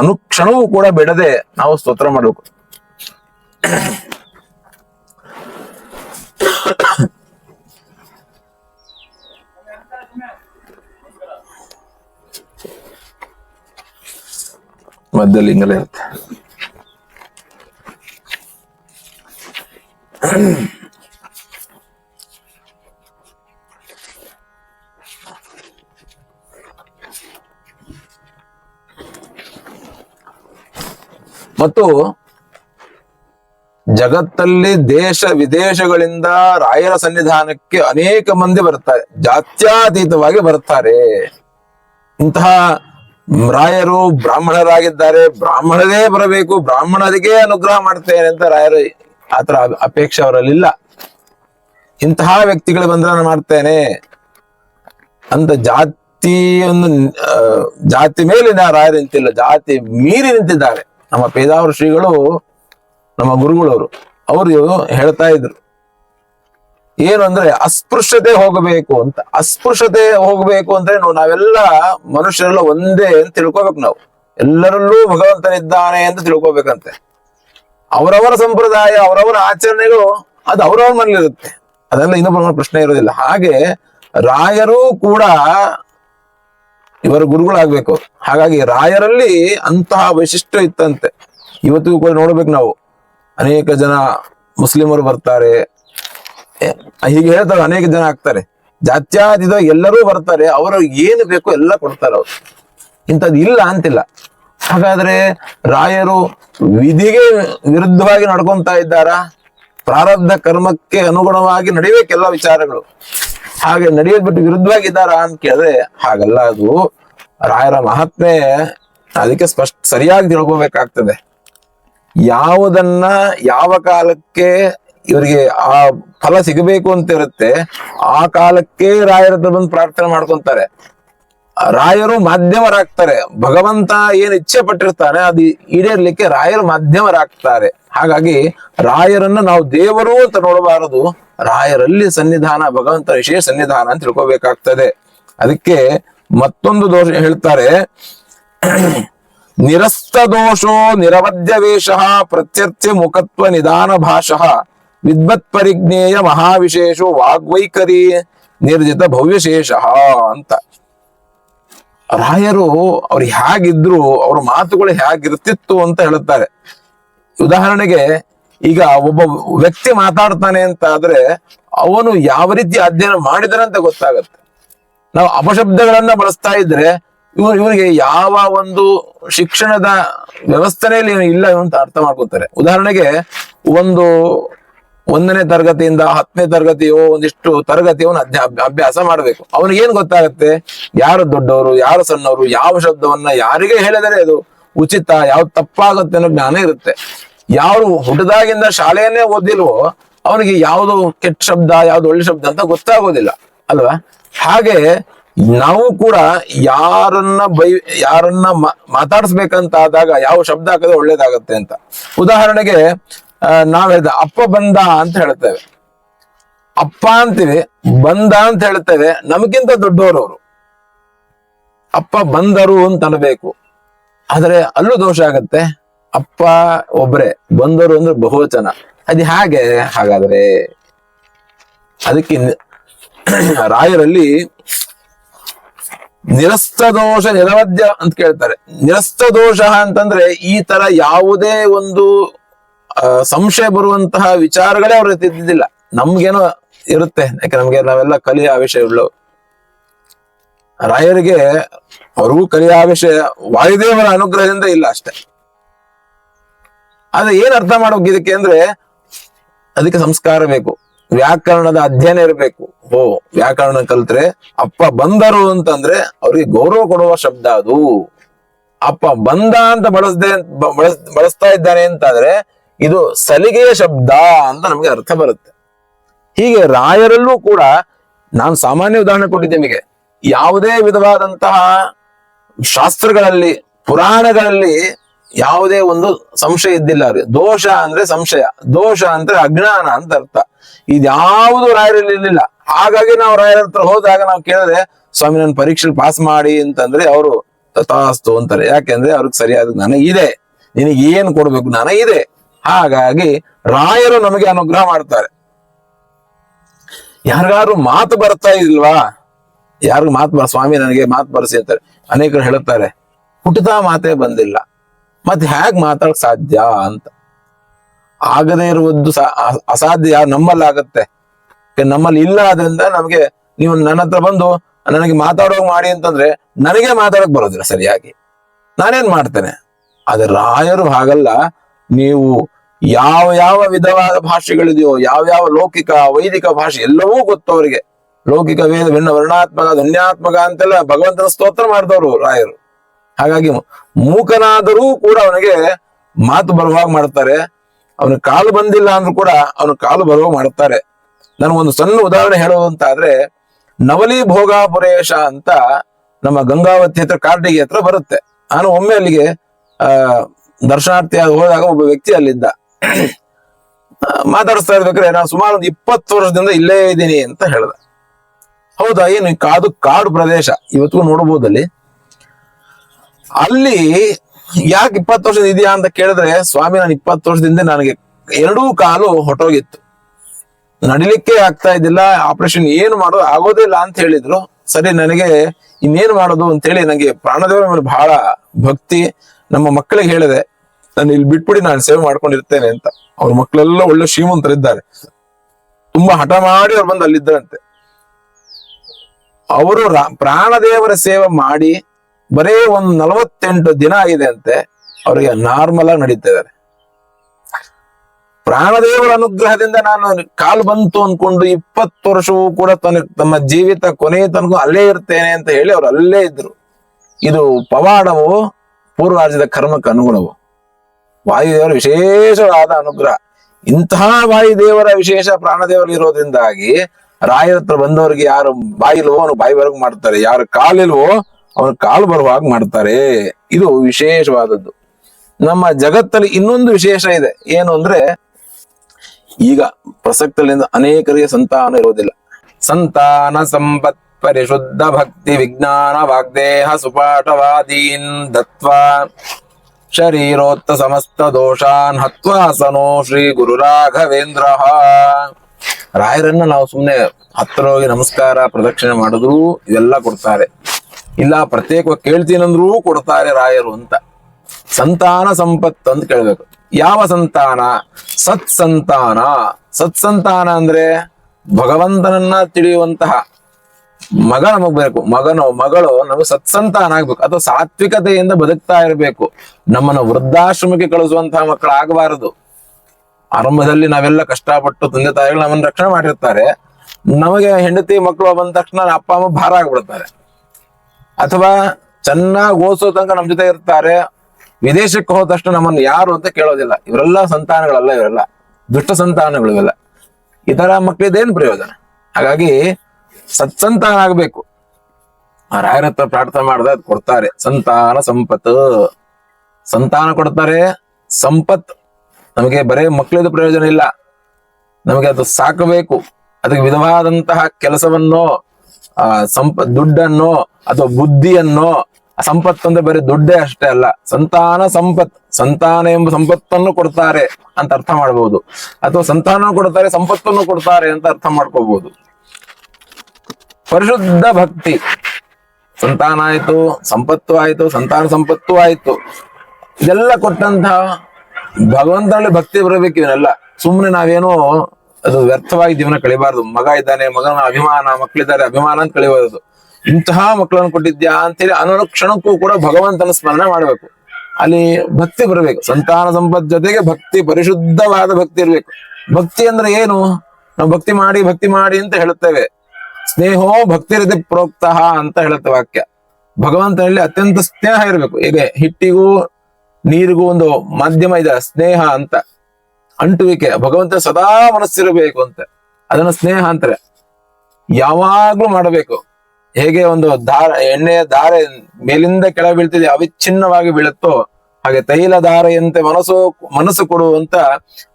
[SPEAKER 1] ಅನುಕ್ಷಣವೂ ಕೂಡ ಬಿಡದೆ ನಾವು ಸ್ತೋತ್ರ ಮಾಡಬೇಕು. ಮಧ್ಯದಲ್ಲಿ ಹಿಂಗಲೇ ಇರುತ್ತೆ. ಮತ್ತು ಜಗತ್ತಲ್ಲಿ ದೇಶ ವಿದೇಶಗಳಿಂದ ರಾಯರ ಸನ್ನಿಧಾನಕ್ಕೆ ಅನೇಕ ಮಂದಿ ಬರ್ತಾರೆ ಜಾತ್ಯಾತೀತವಾಗಿ ಬರ್ತಾರೆ ಇಂತಹ ರಾಯರು ಬ್ರಾಹ್ಮಣರಾಗಿದ್ದಾರೆ. ಬ್ರಾಹ್ಮಣರೇ ಬರಬೇಕು. ಬ್ರಾಹ್ಮಣರಿಗೆ ಅನುಗ್ರಹ ಮಾಡ್ತೇನೆ ಅಂತ ರಾಯರು ಆತರ ಅಪೇಕ್ಷೆ ಅವರಲ್ಲಿಲ್ಲ. ಇಂತಹ ವ್ಯಕ್ತಿಗಳು ಬಂದ್ರೆ ಮಾಡ್ತೇನೆ ಅಂತ ಜಾತಿ ಒಂದು ಜಾತಿ ಮೇಲಿನ ರಾಯರು ನಿಂತಿಲ್ಲ. ಜಾತಿ ಮೀರಿ ನಿಂತಿದ್ದಾರೆ. ನಮ್ಮ ಪೇದಾವರ ಶ್ರೀಗಳು, ನಮ್ಮ ಗುರುಗಳವರು. ಅವರು ಹೇಳ್ತಾ ಇದ್ರು. ಏನು ಅಂದ್ರೆ ಅಸ್ಪೃಶ್ಯತೆ ಹೋಗಬೇಕು ಅಂತ. ಅಸ್ಪೃಶ್ಯತೆ ಹೋಗಬೇಕು ಅಂದ್ರೆ ನಾವು ನಾವೆಲ್ಲ ಮನುಷ್ಯರೆಲ್ಲ ಒಂದೇ ಅಂತ ತಿಳ್ಕೊಬೇಕು ನಾವು. ಎಲ್ಲರಲ್ಲೂ ಭಗವಂತನಿದ್ದಾನೆ ಅಂತ ತಿಳ್ಕೊಬೇಕಂತೆ. ಅವರವರ ಸಂಪ್ರದಾಯ, ಅವರವರ ಆಚರಣೆಗಳು ಅದು ಅವರವರ ಮನೇಲಿರುತ್ತೆ ಅದೆಲ್ಲ ಇನ್ನೊಬ್ಬರ ಪ್ರಶ್ನೆ ಇರೋದಿಲ್ಲ ಹಾಗೆ ರಾಯರು ಕೂಡ ಇವರ ಗುರುಗಳಾಗ್ಬೇಕು. ಹಾಗಾಗಿ ರಾಯರಲ್ಲಿ ಅಂತಹ ವೈಶಿಷ್ಟ್ಯ ಇತ್ತಂತೆ. ಇವತ್ತಿಗೂ ಕೂಡ ನೋಡ್ಬೇಕು ನಾವು. ಅನೇಕ ಜನ ಮುಸ್ಲಿಮರು ಬರ್ತಾರೆ. ಹೀಗೆ ಹೇಳ್ತಾರೆ, ಅನೇಕ ಜನ ಆಗ್ತಾರೆ. ಜಾತ್ಯಾತೀತ ಎಲ್ಲರೂ ಬರ್ತಾರೆ, ಅವರು ಏನು ಬೇಕೋ ಎಲ್ಲ ಕೊಡ್ತಾರೆ ಅವ್ರು. ಇಂಥದ್ದು ಇಲ್ಲ ಅಂತಿಲ್ಲ. ಹಾಗಾದ್ರೆ ರಾಯರು ವಿಧಿಗೆ ವಿರುದ್ಧವಾಗಿ ನಡ್ಕೊಂತಾ ಇದ್ದಾರಾ? ಪ್ರಾರಬ್ಧ ಕರ್ಮಕ್ಕೆ ಅನುಗುಣವಾಗಿ ನಡೆಯಬೇಕೆಲ್ಲ ವಿಚಾರಗಳು. ಹಾಗೆ ನಡೆಯೋದ್ ವಿರುದ್ಧವಾಗಿ ಇದ್ದಾರಾ ಅಂತ ಕೇಳಿದ್ರೆ ಹಾಗಲ್ಲ, ಅದು ರಾಯರ ಮಹಾತ್ಮೆ ಅದಕ್ಕೆ ಸ್ಪಷ್ಟ, ಸರಿಯಾಗಿ ತಿಳ್ಕೊಬೇಕಾಗ್ತದೆ. ಯಾವುದನ್ನ ಯಾವ ಕಾಲಕ್ಕೆ ಇವರಿಗೆ ಆ ಫಲ ಸಿಗಬೇಕು ಅಂತ ಇರುತ್ತೆ, ಆ ಕಾಲಕ್ಕೆ ರಾಯರ ಹತ್ರ ಬಂದು ಪ್ರಾರ್ಥನೆ ಮಾಡ್ಕೊಂತಾರೆ. ರಾಯರು ಮಾಧ್ಯಮರಾಗ್ತಾರೆ. ಭಗವಂತ ಏನ್ ಇಚ್ಛೆ ಪಟ್ಟಿರ್ತಾನೆ, ಅದು ಈಡೇರ್ಲಿಕ್ಕೆ ರಾಯರು ಮಾಧ್ಯಮರಾಗ್ತಾರೆ. ಹಾಗಾಗಿ ರಾಯರನ್ನ ನಾವು ದೇವರು ಅಂತ ನೋಡಬಾರದು. ರಾಯರಲ್ಲಿ ಸನ್ನಿಧಾನ, ಭಗವಂತ ವಿಶೇಷ ಸನ್ನಿಧಾನ ಅಂತ ತಿಳ್ಕೊಬೇಕಾಗ್ತದೆ. ಅದಕ್ಕೆ ಮತ್ತೊಂದು ದೋಷ ಹೇಳ್ತಾರೆ. ನಿರಸ್ತ ದೋಷೋ ನಿರವಧ್ಯ ವೇಷ ಪ್ರತ್ಯರ್ಥ ಮುಖತ್ವ ನಿಧಾನ ಭಾಷಃ. ವಿದ್ವತ್ ಪರಿಜ್ಞೇಯ ಮಹಾವಿಶೇಷೋ ವಾಗ್ವೈಖರಿ ನಿರ್ಜಿತ ಭವ್ಯಶೇಷ ಅಂತ. ರಾಯರು ಅವ್ರು ಹೇಗಿದ್ರು ಅವ್ರ ಮಾತುಗಳು ಹೇಗಿರ್ತಿತ್ತು ಅಂತ ಹೇಳುತ್ತಾರೆ. ಉದಾಹರಣೆಗೆ, ಈಗ ಒಬ್ಬ ವ್ಯಕ್ತಿ ಮಾತಾಡ್ತಾನೆ ಅಂತ ಆದ್ರೆ ಅವನು ಯಾವ ರೀತಿ ಅಧ್ಯಯನ ಮಾಡಿದಾನೆ ಅಂತ ಗೊತ್ತಾಗತ್ತೆ. ನಾವು ಅಪಶಬ್ದಗಳನ್ನ ಬಳಸ್ತಾ ಇದ್ರೆ, ಇವ್ರು, ಇವರಿಗೆ ಯಾವ ಒಂದು ಶಿಕ್ಷಣದ ವ್ಯವಸ್ಥೆಯಲ್ಲಿ ಇಲ್ಲ ಅಂತ ಅರ್ಥ ಮಾಡ್ಕೋತಾರೆ. ಉದಾಹರಣೆಗೆ, ಒಂದು ಒಂದನೇ ತರಗತಿಯಿಂದ ಹತ್ತನೇ ತರಗತಿಯೋ ಒಂದಿಷ್ಟು ತರಗತಿಯವನ್ನ ಅಭ್ಯಾಸ ಮಾಡಬೇಕು. ಅವನಿಗೆ ಏನ್ ಗೊತ್ತಾಗತ್ತೆ? ಯಾರು ದೊಡ್ಡವರು, ಯಾರು ಸಣ್ಣವರು, ಯಾವ ಶಬ್ದವನ್ನ ಯಾರಿಗೆ ಹೇಳಿದರೆ ಅದು ಉಚಿತ, ಯಾವ್ದು ತಪ್ಪಾಗುತ್ತೆ ಅನ್ನೋ ಜ್ಞಾನ ಇರುತ್ತೆ. ಯಾರು ಹುಟ್ಟದಾಗಿಂದ ಶಾಲೆಯನ್ನೇ ಓದಿಲ್ವೋ, ಅವನಿಗೆ ಯಾವುದು ಕೆಟ್ಟ ಶಬ್ದ, ಯಾವ್ದು ಒಳ್ಳೆ ಶಬ್ದ ಅಂತ ಗೊತ್ತಾಗೋದಿಲ್ಲ, ಅಲ್ವಾ? ಹಾಗೆ ನಾವು ಕೂಡ ಯಾರನ್ನ ಬೈ ಯಾರನ್ನ ಮಾತಾಡಿಸ್ಬೇಕಂತ ಆದಾಗ ಯಾವ ಶಬ್ದ ಹಾಕಿದ್ರೆ ಒಳ್ಳೇದಾಗತ್ತೆ ಅಂತ. ಉದಾಹರಣೆಗೆ ಆ, ನಾವ್ ಅಪ್ಪ ಬಂದ ಅಂತ ಹೇಳ್ತೇವೆ. ಅಪ್ಪ ಅಂತೀವಿ ಬಂದ ಅಂತ ಹೇಳ್ತೇವೆ ನಮಗಿಂತ ದೊಡ್ಡವರು ಅವರು ಅಪ್ಪ ಬಂದರು ಅಂತ ಅನ್ಬೇಕು. ಆದ್ರೆ ಅಲ್ಲೂ ದೋಷ ಆಗತ್ತೆ. ಅಪ್ಪ ಒಬ್ರೆ ಬಂದರು ಅಂದ್ರೆ ಬಹುವಚನ. ಅದು ಹಾಗೆ ಹಾಗಾದ್ರೆ? ಅದಕ್ಕೆ ರಾಯರಲ್ಲಿ ನಿರಸ್ತ ದೋಷ ನಿರವಧ್ಯ ಅಂತ ಕೇಳ್ತಾರೆ. ನಿರಸ್ತ ದೋಷ ಅಂತಂದ್ರೆ ಈ ತರ ಯಾವುದೇ ಒಂದು ಸಂಶಯ ಬರುವಂತಹ ವಿಚಾರಗಳೇ ಅವ್ರ ಇದ್ದಿದ್ದಿಲ್ಲ. ನಮ್ಗೇನೋ ಇರುತ್ತೆ. ಯಾಕೆ ನಮ್ಗೆ ನಾವೆಲ್ಲ ಕಲಿಯ ವಿಷಯಗಳು ರಾಯರಿಗೆ ಅವ್ರಿಗೂ ಕಲಿಯ ವಿಷಯ ವಾಯುದೇವರ ಅನುಗ್ರಹದಿಂದ ಇಲ್ಲ ಅಷ್ಟೇ. ಆದ್ರೆ ಏನ್ ಅರ್ಥ ಮಾಡ್ಬೇಕು ಇದಕ್ಕೆ ಅಂದ್ರೆ ಅದಕ್ಕೆ ಸಂಸ್ಕಾರ ಬೇಕು. ವ್ಯಾಕರಣದ ಅಧ್ಯಯನ ಇರಬೇಕು. ಓ, ವ್ಯಾಕರಣ ಕಲ್ತ್ರೆ ಅಪ್ಪ ಬಂದರು ಅಂತಂದ್ರೆ ಅವ್ರಿಗೆ ಗೌರವ ಕೊಡುವ ಶಬ್ದ ಅದು. ಅಪ್ಪ ಬಂದ ಅಂತ ಬಳಸದೆ, ಬಳಸ್, ಬಳಸ್ತಾ ಇದ್ದಾನೆ ಅಂತಾದ್ರೆ ಇದು ಸಲಿಗೆಯ ಶಬ್ದ ಅಂತ ನಮಗೆ ಅರ್ಥ ಬರುತ್ತೆ. ಹೀಗೆ ರಾಯರಲ್ಲೂ ಕೂಡ ನಾನು ಸಾಮಾನ್ಯ ಉದಾಹರಣೆ ಕೊಟ್ಟಿದ್ದೆ ನಿಮಗೆ. ಯಾವುದೇ ವಿಧವಾದಂತಹ ಶಾಸ್ತ್ರಗಳಲ್ಲಿ, ಪುರಾಣಗಳಲ್ಲಿ ಯಾವುದೇ ಒಂದು ಸಂಶಯ ಇದ್ದಿಲ್ಲ ಅವ್ರಿಗೆ. ದೋಷ ಅಂದ್ರೆ ಸಂಶಯ, ದೋಷ ಅಂದ್ರೆ ಅಜ್ಞಾನ ಅಂತ ಅರ್ಥ. ಇದ್ಯಾವುದು ರಾಯರಲ್ಲಿ ಇರ್ಲಿಲ್ಲ. ಹಾಗಾಗಿ ನಾವು ರಾಯರ ಹತ್ರ ಹೋದಾಗ ನಾವು ಕೇಳಿದ್ರೆ, ಸ್ವಾಮಿ ನನ್ನ ಪರೀಕ್ಷೆ ಪಾಸ್ ಮಾಡಿ ಅಂತಂದ್ರೆ ಅವರು ತಥಾಸ್ತು ಅಂತಾರೆ. ಯಾಕೆಂದ್ರೆ ಅವ್ರಿಗೆ ಸರಿಯಾದ ಜ್ಞಾನ ಇದೆ. ನಿನಗೆ ಏನ್ ಕೊಡ್ಬೇಕು? ಜ್ಞಾನ ಇದೆ. ಹಾಗಾಗಿ ರಾಯರು ನಮಗೆ ಅನುಗ್ರಹ ಮಾಡ್ತಾರೆ. ಯಾರಿಗಾರು ಮಾತು ಬರ್ತಾ ಇಲ್ವಾ? ಯಾರು ಮಾತು ಬರ ಸ್ವಾಮಿ ನನಗೆ ಮಾತು ಬರ್ಸಿ ಅಂತಾರೆ. ಅನೇಕರು ಹೇಳುತ್ತಾರೆ ಹುಟ್ಟುತ್ತಾ ಮಾತೇ ಬಂದಿಲ್ಲ. ಮತ್ತೆ ಹೇಗ್ ಮಾತಾಡಕ್ ಸಾಧ್ಯ ಅಂತ. ಆಗದೇ ಇರುವುದು ಅಸಾಧ್ಯ ನಮ್ಮಲ್ಲಿ ಆಗತ್ತೆ ನಮ್ಮಲ್ಲಿ ಇಲ್ಲ ಆದ್ರಿಂದ ನಮಗೆ ನೀವು ನನ್ನ ಹತ್ರ ಬಂದು ನನಗೆ ಮಾತಾಡೋಕ್ ಮಾಡಿ ಅಂತಂದ್ರೆ ನನಗೆ ಮಾತಾಡಕ್ ಬರೋದಿಲ್ಲ ಸರಿಯಾಗಿ. ನಾನೇನ್ ಮಾಡ್ತೇನೆ? ಆದ್ರೆ ರಾಯರು ಹಾಗಲ್ಲ. ನೀವು ಯಾವ ಯಾವ ವಿಧವಾದ ಭಾಷೆಗಳಿದೆಯೋ, ಯಾವ ಯಾವ ಲೌಕಿಕ, ವೈದಿಕ ಭಾಷೆ ಎಲ್ಲವೂ ಗೊತ್ತು ಅವರಿಗೆ. ಲೌಕಿಕ ವೇದ, ಭಿನ್ನ ವರ್ಣಾತ್ಮಕ ಧನ್ಯಾತ್ಮಕ ಅಂತೆಲ್ಲ ಭಗವಂತನ ಸ್ತೋತ್ರ ಮಾಡಿದವರು ರಾಯರು. ಹಾಗಾಗಿ ಮೂಕನಾದರೂ ಕೂಡ ಅವನಿಗೆ ಮಾತು ಬರುವಾಗ ಮಾಡ್ತಾರೆ. ಅವನ ಕಾಲು ಬಂದಿಲ್ಲ ಅಂದ್ರೂ ಕೂಡ ಅವನ ಕಾಲು ಬರುವಾಗ ಮಾಡ್ತಾರೆ. ನನಗೊಂದು ಸಣ್ಣ ಉದಾಹರಣೆ ಹೇಳುವಂತಾದ್ರೆ ನವಲಿ ಭೋಗಾಪುರೇಶ ಅಂತ ನಮ್ಮ ಗಂಗಾವತಿ ಹತ್ರ, ಕಾರ್ಡಿಗೆ ಹತ್ರ ಬರುತ್ತೆ. ನಾನು ಒಮ್ಮೆ ಅಲ್ಲಿಗೆ, ಆ ದರ್ಶನಾರ್ಥಿ ಹೋದಾಗ ಒಬ್ಬ ವ್ಯಕ್ತಿ ಅಲ್ಲಿದ್ದ. ಮಾತಾಡಿಸ್ತಾ ಇರ್ಬೇಕಾದ್ರೆ ನಾನು ಸುಮಾರು ಒಂದು ಇಪ್ಪತ್ತು ವರ್ಷದಿಂದ ಇಲ್ಲೇ ಇದ್ದೀನಿ ಅಂತ ಹೇಳ್ದ. ಹೌದಾ, ಏನು ಕಾದು ಕಾಡು ಪ್ರದೇಶ? ಇವತ್ತಿಗೂ ನೋಡಬಹುದು ಅಲ್ಲಿ. ಅಲ್ಲಿ ಯಾಕೆ ಇಪ್ಪತ್ತು ವರ್ಷದ ಇದೆಯಾ ಅಂತ ಕೇಳಿದ್ರೆ, ಸ್ವಾಮಿ, ನಾನು ಇಪ್ಪತ್ತು ವರ್ಷದಿಂದ ನನಗೆ ಎರಡೂ ಕಾಲು ಹೊಟ್ಟೋಗಿತ್ತು ನಡಿಲಿಕ್ಕೆ ಆಗ್ತಾ ಇದ್ದಿಲ್ಲ, ಆಪರೇಷನ್ ಏನು ಮಾಡೋದು ಆಗೋದಿಲ್ಲ ಅಂತ ಹೇಳಿದ್ರು. ಸರಿ, ನನಗೆ ಇನ್ನೇನು ಮಾಡೋದು ಅಂತ ಹೇಳಿ ನನಗೆ ಪ್ರಾಣದೇವರ ಮೇಲೆ ಬಹಳ ಭಕ್ತಿ. ನಮ್ಮ ಮಕ್ಕಳಿಗೆ ಹೇಳಿದೆ ನಾನು ಇಲ್ಲಿ ಬಿಟ್ಬಿಡಿ, ನಾನು ಸೇವೆ ಮಾಡ್ಕೊಂಡಿರ್ತೇನೆ ಅಂತ. ಅವ್ರ ಮಕ್ಕಳೆಲ್ಲ ಒಳ್ಳೆ ಶ್ರೀಮಂತರಿದ್ದಾರೆ. ತುಂಬಾ ಹಠ ಮಾಡಿ ಅವ್ರು ಬಂದು ಅಲ್ಲಿದ್ದರಂತೆ. ಅವರು ಪ್ರಾಣದೇವರ ಸೇವೆ ಮಾಡಿ ಬರೇ ಒಂದ್ ನಲವತ್ತೆಂಟು ದಿನ ಆಗಿದೆ ಅಂತೆ, ಅವರಿಗೆ ನಾರ್ಮಲ್ ಆಗಿ ನಡೀತಾ ಇದ್ದಾರೆ. ಪ್ರಾಣದೇವರ ಅನುಗ್ರಹದಿಂದ ನಾನು ಕಾಲು ಬಂತು ಅನ್ಕೊಂಡು ಇಪ್ಪತ್ತು ವರ್ಷವೂ ಕೂಡ ತನ್ನ, ತಮ್ಮ ಜೀವಿತ ಕೊನೆಯ ತನಕ ಅಲ್ಲೇ ಇರ್ತೇನೆ ಅಂತ ಹೇಳಿ ಅವ್ರು ಅಲ್ಲೇ ಇದ್ರು. ಇದು ಪವಾಡವು ಪೂರ್ವಾರ್ಜಿತ ಕರ್ಮಕ್ಕೆ ಅನುಗುಣವು. ವಾಯುದೇವರ ವಿಶೇಷವಾದ ಅನುಗ್ರಹ. ಇಂತಹ ವಾಯುದೇವರ ವಿಶೇಷ ಪ್ರಾಣದೇವರು ಇರೋದ್ರಿಂದಾಗಿ ರಾಯರ ಹತ್ರ ಬಂದವರಿಗೆ ಯಾರು ಬಾಯಿಲ್ವೋ ಅವನು ಬಾಯಿ ಬರಗ್ ಮಾಡ್ತಾರೆ, ಯಾರು ಕಾಲಿಲ್ವೋ ಅವನು ಕಾಲು ಬರುವಾಗ ಮಾಡ್ತಾರೆ. ಇದು ವಿಶೇಷವಾದದ್ದು. ನಮ್ಮ ಜಗತ್ತಲ್ಲಿ ಇನ್ನೊಂದು ವಿಶೇಷ ಇದೆ. ಏನು ಅಂದ್ರೆ ಈಗ ಪ್ರಸಕ್ತಲಿಂದ ಅನೇಕರಿಗೆ ಸಂತಾನ ಇರುವುದಿಲ್ಲ ಸಂತಾನ ಸಂಪತ್ ಪರಿಶುದ್ಧ ಭಕ್ತಿ ವಿಜ್ಞಾನ ವಾಗ್ದೇಹ ಸುಪಾಠವಾದೀನ್ ದತ್ವಾ ಶರೀರೋತ್ತ ಸಮಸ್ತ ದೋಷಾನ್ ಹತ್ವಾಸನೋ ಶ್ರೀ ಗುರು ರಾಘವೇಂದ್ರ ರಾಯರನ್ನ ನಾವು ಸುಮ್ನೆ ಹತ್ರ ಹೋಗಿ ನಮಸ್ಕಾರ, ಪ್ರದಕ್ಷಿಣೆ ಮಾಡಿದ್ರು ಇದೆಲ್ಲ ಕೊಡ್ತಾರೆ. ಇಲ್ಲ, ಪ್ರತ್ಯೇಕವಾಗಿ ಕೇಳ್ತೀನಂದ್ರೂ ಕೊಡ್ತಾರೆ ರಾಯರು ಅಂತ. ಸಂತಾನ ಸಂಪತ್ತು ಅಂತ ಕೇಳ್ಬೇಕು. ಯಾವ ಸಂತಾನ? ಸತ್ಸಂತಾನ. ಸತ್ಸಂತಾನ ಅಂದ್ರೆ ಭಗವಂತನನ್ನ ತಿಳಿಯುವಂತಹ ಮಗ ನಮಗ್ ಬೇಕು. ಮಗನು, ಮಗಳು ನಮಗೆ ಸತ್ಸಂತಾನ ಆಗ್ಬೇಕು ಅಥವಾ ಸಾತ್ವಿಕತೆಯಿಂದ ಬದುಕ್ತಾ ಇರಬೇಕು. ನಮ್ಮನ್ನ ವೃದ್ಧಾಶ್ರಮಕ್ಕೆ ಕಳಿಸುವಂತಹ ಮಕ್ಕಳು ಆಗಬಾರದು. ಆರಂಭದಲ್ಲಿ ನಾವೆಲ್ಲ ಕಷ್ಟಪಟ್ಟು ತಂದೆ ತಾಯಿಗಳು ನಮ್ಮನ್ನ ರಕ್ಷಣೆ ಮಾಡಿರ್ತಾರೆ. ನಮಗೆ ಹೆಂಡತಿ ಮಕ್ಕಳು ಬಂದ ತಕ್ಷಣ ಅಪ್ಪ, ಅಮ್ಮ ಭಾರ ಆಗ್ಬಿಡ್ತಾರೆ. ಅಥವಾ ಚೆನ್ನಾಗಿ ಓದಿಸೋ ತನಕ ನಮ್ ಜೊತೆ ಇರ್ತಾರೆ. ವಿದೇಶಕ್ಕೆ ಹೋದ ತಕ್ಷಣ ನಮ್ಮನ್ನು ಯಾರು ಅಂತ ಕೇಳೋದಿಲ್ಲ. ಇವರೆಲ್ಲ ಸಂತಾನಗಳಲ್ಲ, ಇವರೆಲ್ಲ. ದುಷ್ಟ ಸಂತಾನಗಳು ಇವೆಲ್ಲ. ಈ ತರ ಪ್ರಯೋಜನ? ಹಾಗಾಗಿ ಸತ್ಸಂತಾನ ಆಗ್ಬೇಕು ಆ ರಾಯರ ಹತ್ರ ಪ್ರಾರ್ಥನೆ ಮಾಡಿದ್ರೆ ಅದು ಕೊಡ್ತಾರೆ. ಸಂತಾನ ಸಂಪತ್ತು. ಸಂತಾನ ಕೊಡ್ತಾರೆ ಸಂಪತ್ ನಮಗೆ ಬರೇ ಮಕ್ಕಳದ ಪ್ರಯೋಜನ ಇಲ್ಲ. ನಮಗೆ ಅದು ಸಾಕಬೇಕು. ಅದಕ್ಕೆ ವಿಧವಾದಂತಹ ಕೆಲಸವನ್ನು, ಆ, ಸಂಪ, ದುಡ್ಡನ್ನು, ಅಥವಾ ಬುದ್ಧಿಯನ್ನು ಸಂಪತ್ತು ಅಂದ್ರೆ ಬರೀ ದುಡ್ಡೇ ಅಷ್ಟೇ ಅಲ್ಲ. ಸಂತಾನ ಸಂಪತ್ ಸಂತಾನ ಎಂಬ ಸಂಪತ್ತನ್ನು ಕೊಡ್ತಾರೆ ಅಂತ ಅರ್ಥ ಮಾಡಬಹುದು ಅಥವಾ ಸಂತಾನ ಕೊಡ್ತಾರೆ, ಸಂಪತ್ತನ್ನು ಕೊಡ್ತಾರೆ ಅಂತ ಅರ್ಥ ಮಾಡ್ಕೋಬಹುದು ಪರಿಶುದ್ಧ ಭಕ್ತಿ. ಸಂತಾನ ಆಯ್ತು, ಸಂಪತ್ತು ಆಯ್ತು, ಸಂತಾನ ಸಂಪತ್ತು ಆಯ್ತು. ಇದೆಲ್ಲ ಕೊಟ್ಟಂತಹ ಭಗವಂತನಲ್ಲಿ ಭಕ್ತಿ ಬರಬೇಕು ಇವನ್ನೆಲ್ಲ. ಸುಮ್ಮನೆ ನಾವೇನೋ ಅದು ವ್ಯರ್ಥವಾಗಿ ಜೀವನ ಕಳಿಬಾರ್ದು. ಮಗ ಇದ್ದಾನೆ, ಮಗನ ಅಭಿಮಾನ ಮಕ್ಕಳಿದ್ದಾರೆ ಅಭಿಮಾನ ಅಂತ ಕಳಿಬಾರದು. ಇಂತಹ ಮಕ್ಕಳನ್ನು ಕೊಟ್ಟಿದ್ಯಾ ಅಂತೇಳಿ ಅನುರಕ್ಷಣಕ್ಕೂ ಕೂಡ ಭಗವಂತನ ಸ್ಮರಣೆ ಮಾಡ್ಬೇಕು. ಅಲ್ಲಿ ಭಕ್ತಿ ಬರಬೇಕು. ಸಂತಾನ ಸಂಪತ್ ಜೊತೆಗೆ ಭಕ್ತಿ, ಪರಿಶುದ್ಧವಾದ ಭಕ್ತಿ ಇರ್ಬೇಕು. ಭಕ್ತಿ ಅಂದ್ರೆ ಏನು? ನಾವು ಭಕ್ತಿ ಮಾಡಿ ಭಕ್ತಿ ಮಾಡಿ ಅಂತ ಹೇಳುತ್ತೇವೆ. ಸ್ನೇಹೋ ಭಕ್ತಿ ರೀತಿ ಪ್ರೋಕ್ತ ಅಂತ ಹೇಳುತ್ತೆ ವಾಕ್ಯ. ಭಗವಂತನಲ್ಲಿ ಅತ್ಯಂತ ಸ್ನೇಹ ಇರಬೇಕು. ಈಗ ಹಿಟ್ಟಿಗೂ ನೀರಿಗೂ ಒಂದು ಮಾಧ್ಯಮ ಇದೆ, ಸ್ನೇಹ ಅಂತ. ಅಂಟುವಿಕೆ. ಭಗವಂತ ಸದಾ ಮನಸ್ಸಿರಬೇಕು ಅಂತ. ಅದನ್ನ ಸ್ನೇಹ ಅಂತಾರೆ. ಯಾವಾಗ್ಲೂ ಮಾಡಬೇಕು. ಹೇಗೆ ಒಂದು ದಾರ, ಎಣ್ಣೆಯ ದಾರೆ ಮೇಲಿಂದ ಕೆಳ ಬೀಳ್ತಿದೆ, ಅವಿಚ್ಛಿನ್ನವಾಗಿ ಬೀಳುತ್ತೋ ಹಾಗೆ ತೈಲ ದಾರೆಯಂತೆ ಮನಸ್ಸು ಮನಸ್ಸು ಕೊಡುವಂತ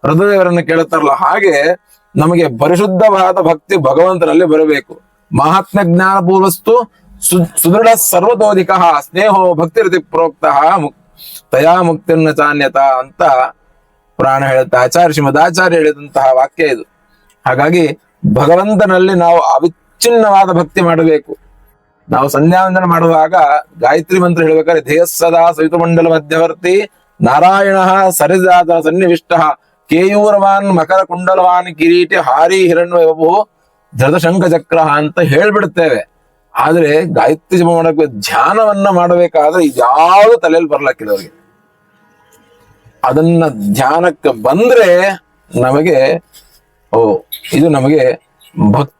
[SPEAKER 1] ಹೃದಯವರನ್ನು ಕೇಳುತ್ತಾರಲ್ಲ, ಹಾಗೆ ನಮಗೆ ಪರಿಶುದ್ಧವಾದ ಭಕ್ತಿ ಭಗವಂತನಲ್ಲಿ ಬರಬೇಕು. ಮಹಾತ್ಮ ಜ್ಞಾನ ಪೂರ್ವಸ್ತು ಸು- ಸುದೃಢ ಸರ್ವತೋಧಿಕ ಸ್ನೇಹೋ ಭಕ್ತಿರತಿ ಪ್ರೋಕ್ತ ತಯಾ ಮುಕ್ತಿರ್ನ ಚಾನ್ಯತ ಅಂತ ಪ್ರಾಣ ಹೇಳುತ್ತ. ಆಚಾರ್ಯ ಶ್ರೀಮದ್ ಆಚಾರ್ಯ ಹೇಳಿದಂತಹ ವಾಕ್ಯ ಇದು. ಹಾಗಾಗಿ ಭಗವಂತನಲ್ಲಿ ನಾವು ಅವಿಚ್ಛಿನ್ನವಾದ ಭಕ್ತಿ ಮಾಡಬೇಕು. ನಾವು ಸಂಧ್ಯಾವಂದನ ಮಾಡುವಾಗ ಗಾಯತ್ರಿ ಮಂತ್ರ ಹೇಳ್ಬೇಕಾದ್ರೆ, ಧೇಯಸ್ಸದಾ ಸವಿತುಮಂಡಲ ಮಧ್ಯವರ್ತಿ ನಾರಾಯಣ ಸರಿದಾದ ಸನ್ನಿವಿಷ್ಟ ಕೇಯೂರವಾನ್ ಮಕರ ಕುಂಡಲವಾನ್ ಕಿರೀಟಿ ಹಾರಿ ಹಿರಣ್ಯವು ಧೃತಶಂಕ ಚಕ್ರ ಅಂತ ಹೇಳ್ಬಿಡ್ತೇವೆ ಆದ್ರೆ ಗಾಯತ್ರಿ ಜಪ ಮಾಡಕ್ಕೆ ಧ್ಯಾನವನ್ನ ಮಾಡಬೇಕಾದ್ರೆ ಇದ್ಯಾವುದು ತಲೆಯಲ್ಲಿ ಬರ್ಲಾಕಿಲ್ಲ ಅದನ್ನ ಧ್ಯಾನಕ್ಕೆ ಬಂದ್ರೆ ನಮಗೆ, ಓ, ಇದು ನಮಗೆ ಭಕ್ತಿ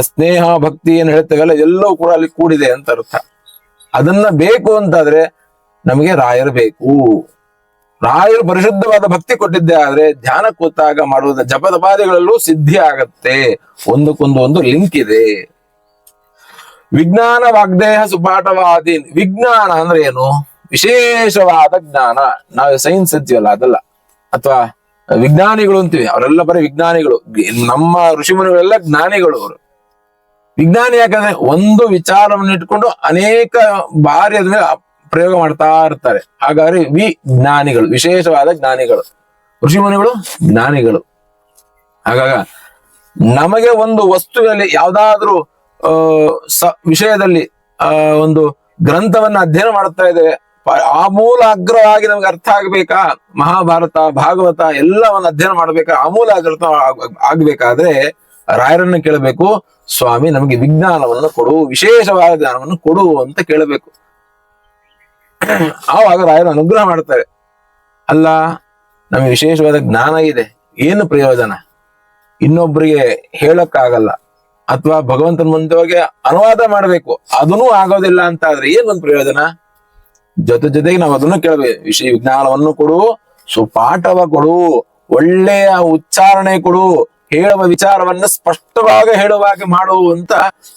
[SPEAKER 1] ಸ್ನೇಹ, ಭಕ್ತಿ ಏನ್ ಹೇಳ್ತೇವಲ್ಲ ಎಲ್ಲವೂ ಕೂಡ ಅಲ್ಲಿ ಕೂಡಿದೆ ಅಂತ ಅರ್ಥ. ಅದನ್ನ ಬೇಕು ಅಂತಾದ್ರೆ ನಮಗೆ ರಾಯರ್ ಬೇಕು. ರಾಯರು ಪರಿಶುದ್ಧವಾದ ಭಕ್ತಿ ಕೊಟ್ಟಿದ್ದೆ ಆದ್ರೆ ಧ್ಯಾನ ಕೂತಾಗ ಮಾಡುವ ಜಪದ ಬಾರಿಗಳಲ್ಲೂ ಸಿದ್ಧಿ ಆಗತ್ತೆ. ಒಂದಕ್ಕೊಂದು ಒಂದು ಲಿಂಕ್ ಇದೆ. ವಿಜ್ಞಾನ ವಾಗ್ದೇಹ ಸುಪಾಠವಾದಿ ವಿಜ್ಞಾನ ಅಂದ್ರೆ ಏನು? ವಿಶೇಷವಾದ ಜ್ಞಾನ. ನಾವು ಸೈನ್ಸ್ ಅಂತೀವಲ್ಲ, ಅದಲ್ಲ. ಅಥವಾ ವಿಜ್ಞಾನಿಗಳು ಅಂತೀವಿ, ಅವರೆಲ್ಲ ಬರೀ ವಿಜ್ಞಾನಿಗಳು. ನಮ್ಮ ಋಷಿಮುನಿಗಳೆಲ್ಲ ಜ್ಞಾನಿಗಳು ಅವರು. ವಿಜ್ಞಾನಿ ಯಾಕಂದ್ರೆ ಒಂದು ವಿಚಾರವನ್ನು ಇಟ್ಕೊಂಡು ಅನೇಕ ಬಾರಿ ಅದ್ರ ಮೇಲೆ ಪ್ರಯೋಗ ಮಾಡ್ತಾ ಇರ್ತಾರೆ. ಹಾಗಾದ್ರೆ ವಿಜ್ಞಾನಿಗಳು ವಿಶೇಷವಾದ ಜ್ಞಾನಿಗಳು. ಋಷಿಮುನಿಗಳು, ಜ್ಞಾನಿಗಳು. ಹಾಗಾಗ ನಮಗೆ ಒಂದು ವಸ್ತುವಿನಲ್ಲಿ ಯಾವ್ದಾದ್ರೂ ಸ, ವಿಷಯದಲ್ಲಿ ಒಂದು ಗ್ರಂಥವನ್ನ ಅಧ್ಯಯನ ಮಾಡ್ತಾ ಇದ್ದೇವೆ. ಆ ಮೂಲ ಅಗ್ರವಾಗಿ ನಮ್ಗೆ ಅರ್ಥ ಆಗ್ಬೇಕಾ? ಮಹಾಭಾರತ, ಭಾಗವತ ಎಲ್ಲವನ್ನ ಅಧ್ಯಯನ ಮಾಡ್ಬೇಕಾ? ಆಮೂಲ ಅಗ್ರತ ಆಗ್- ಆಗ್ಬೇಕಾದ್ರೆ ರಾಯರನ್ನ ಕೇಳಬೇಕು, ಸ್ವಾಮಿ ನಮಗೆ ವಿಜ್ಞಾನವನ್ನು ಕೊಡು, ವಿಶೇಷವಾದ ಜ್ಞಾನವನ್ನು ಕೊಡು ಅಂತ ಕೇಳಬೇಕು. ಆವಾಗ ರಾಯರು ಅನುಗ್ರಹ ಮಾಡ್ತಾರೆ. ಅಲ್ಲ, ನಮಗೆ ವಿಶೇಷವಾದ ಜ್ಞಾನ ಇದೆ. ಏನು ಪ್ರಯೋಜನ? ಇನ್ನೊಬ್ಬರಿಗೆ ಹೇಳಕ್ಕಾಗಲ್ಲ. ಅಥವಾ ಭಗವಂತನ ಮುಂದೆ ಹೋಗಿ ಅನುವಾದ ಮಾಡಬೇಕು. ಅದನ್ನೂ ಆಗೋದಿಲ್ಲ ಅಂತ ಆದ್ರೆ ಏನೊಂದು ಪ್ರಯೋಜನ? ಜೊತೆ ಜೊತೆಗೆ ನಾವು ಅದನ್ನು ಕೇಳಬೇಕು. ವಿಷಯ ವಿಜ್ಞಾನವನ್ನು ಕೊಡು, ಸುಪಾಠವ ಕೊಡು, ಒಳ್ಳೆಯ ಉಚ್ಚಾರಣೆ ಕೊಡು, ಹೇಳುವ ವಿಚಾರವನ್ನ ಸ್ಪಷ್ಟವಾಗಿ ಹೇಳುವಾಗ ಮಾಡುವಂತ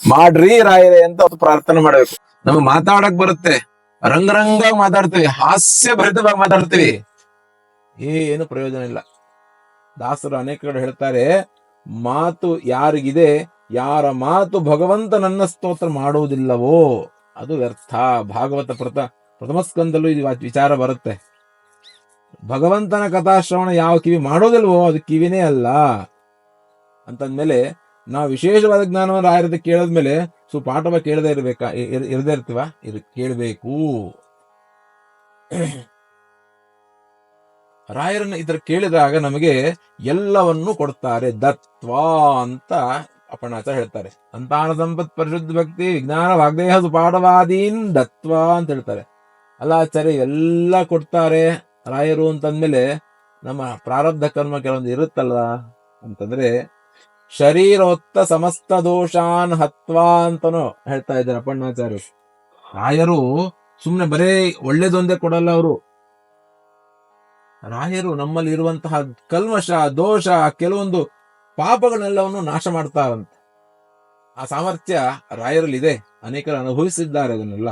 [SPEAKER 1] ಮಾಡ್ರಿ ರಾಯರೇ ಅಂತ ಪ್ರಾರ್ಥನೆ ಮಾಡಬೇಕು. ನಮಗೆ ಮಾತಾಡಕ್ ಬರುತ್ತೆ. ರಂಗರಂಗ ಮಾತಾಡ್ತೀವಿ ಹಾಸ್ಯ ಭರಿತವಾಗಿ ಮಾತಾಡ್ತೀವಿ. ಏನು ಪ್ರಯೋಜನ ಇಲ್ಲ. ದಾಸರು ಅನೇಕ ಕಡೆ ಹೇಳ್ತಾರೆ, ಮಾತು ಯಾರಿಗಿದೆ, ಯಾರ ಮಾತು ಭಗವಂತ ನನ್ನ ಸ್ತೋತ್ರ ಮಾಡುವುದಿಲ್ಲವೋ, ಅದು ವ್ಯರ್ಥ. ಭಾಗವತ ಪ್ರಥ, ಪ್ರಥಮ ಸ್ಕಂದಲ್ಲೂ ಇದು ವಿಚಾರ ಬರುತ್ತೆ. ಭಗವಂತನ ಕಥಾಶ್ರವಣ ಯಾವ ಕಿವಿ ಮಾಡೋದಿಲ್ವೋ ಅದು ಕಿವಿನೇ ಅಲ್ಲ. ಅಂತಂದ್ಮೇಲೆ ನಾವು ವಿಶೇಷವಾದ ಜ್ಞಾನವನ್ನು ರಾಯರದ ಕೇಳಿದ್ಮೇಲೆ ಸೊ ಪಾಠವ ಕೇಳದೇ ಇರಬೇಕಾ? ಇರ್- ಇರದೇ ಇರ್ತೀವ? ಇದು ಕೇಳಬೇಕು. ರಾಯರನ್ನ ಇದರ ಕೇಳಿದಾಗ ನಮಗೆ ಎಲ್ಲವನ್ನೂ ಕೊಡ್ತಾರೆ. ದತ್ವಾ ಅಂತ ಅಪಣಾಚ ಹೇಳ್ತಾರೆ. ಸಂತಾನ ಸಂಪತ್ ಪರಿಶುದ್ಧ ಭಕ್ತಿ ವಿಜ್ಞಾನ ವಾಗ್ದೇಹ ಸುಪಾಠವಾದೀನ್ ದತ್ವಾ ಅಂತ ಹೇಳ್ತಾರೆ. ಅಲ್ಲ ಆಚಾರ್ಯ, ಎಲ್ಲ ಕೊಡ್ತಾರೆ ರಾಯರು ಅಂತಂದ್ಮೇಲೆ ನಮ್ಮ ಪ್ರಾರಬ್ಧ ಕರ್ಮ ಕೆಲವೊಂದು ಇರುತ್ತಲ್ಲ ಅಂತಂದ್ರೆ ಶರೀರೋತ್ತ ಸಮಸ್ತ ದೋಷಾನ್ ಹತ್ವಾ ಅಂತನು ಹೇಳ್ತಾ ಇದ್ದಾರೆ ಅಪ್ಪಣ್ಣಾಚಾರ್ಯರು. ರಾಯರು ಸುಮ್ನೆ ಬರೇ ಒಳ್ಳೇದೊಂದೇ ಕೊಡಲ್ಲ ಅವರು. ರಾಯರು ನಮ್ಮಲ್ಲಿ ಇರುವಂತಹ ಕಲ್ಮಶ, ದೋಷ, ಕೆಲವೊಂದು ಪಾಪಗಳನ್ನೆಲ್ಲವನ್ನು ನಾಶ ಮಾಡ್ತಾರಂತೆ ಆ ಸಾಮರ್ಥ್ಯ ರಾಯರಲ್ಲಿ ಇದೆ ಅನೇಕರು ಅನುಭವಿಸಿದ್ದಾರೆ ಅದನ್ನೆಲ್ಲ.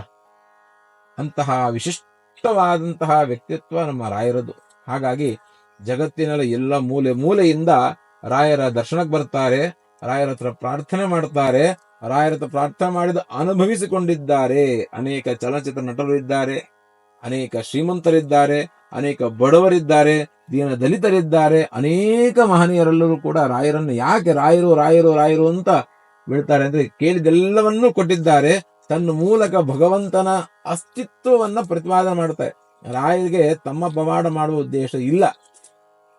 [SPEAKER 1] ಅಂತಹ ವಿಶಿಷ್ಟವಾದಂತಹ ವ್ಯಕ್ತಿತ್ವ ನಮ್ಮ ರಾಯರದು. ಹಾಗಾಗಿ ಜಗತ್ತಿನಲ್ಲಿ ಎಲ್ಲ ಮೂಲೆ, ಮೂಲೆಯಿಂದ ರಾಯರ ದರ್ಶನಕ್ಕೆ ಬರ್ತಾರೆ, ರಾಯರ ಹತ್ರ ಪ್ರಾರ್ಥನೆ ಮಾಡ್ತಾರೆ, ರಾಯರ ಹತ್ರ ಪ್ರಾರ್ಥನೆ ಮಾಡಿದ ಅನುಭವಿಸಿಕೊಂಡಿದ್ದಾರೆ. ಅನೇಕ ಚಲನಚಿತ್ರ ನಟರು ಇದ್ದಾರೆ ಅನೇಕ ಶ್ರೀಮಂತರಿದ್ದಾರೆ, ಅನೇಕ ಬಡವರಿದ್ದಾರೆ, ದೀನ ದಲಿತರಿದ್ದಾರೆ, ಅನೇಕ ಮಹನೀಯರೆಲ್ಲರೂ ಕೂಡ ರಾಯರನ್ನು ಯಾಕೆ ರಾಯರು ರಾಯರು ರಾಯರು ಅಂತ ಬೀಳ್ತಾರೆ ಅಂದ್ರೆ ಕೇಳಿದೆಲ್ಲವನ್ನೂ ಕೊಟ್ಟಿದ್ದಾರೆ. ತನ್ನ ಮೂಲಕ ಭಗವಂತನ ಅಸ್ತಿತ್ವವನ್ನ ಪ್ರತಿಪಾದನೆ ಮಾಡುತ್ತೆ ರಾಯರಿಗೆ ತಮ್ಮ ಪವಾಡ ಮಾಡುವ ಉದ್ದೇಶ ಇಲ್ಲ.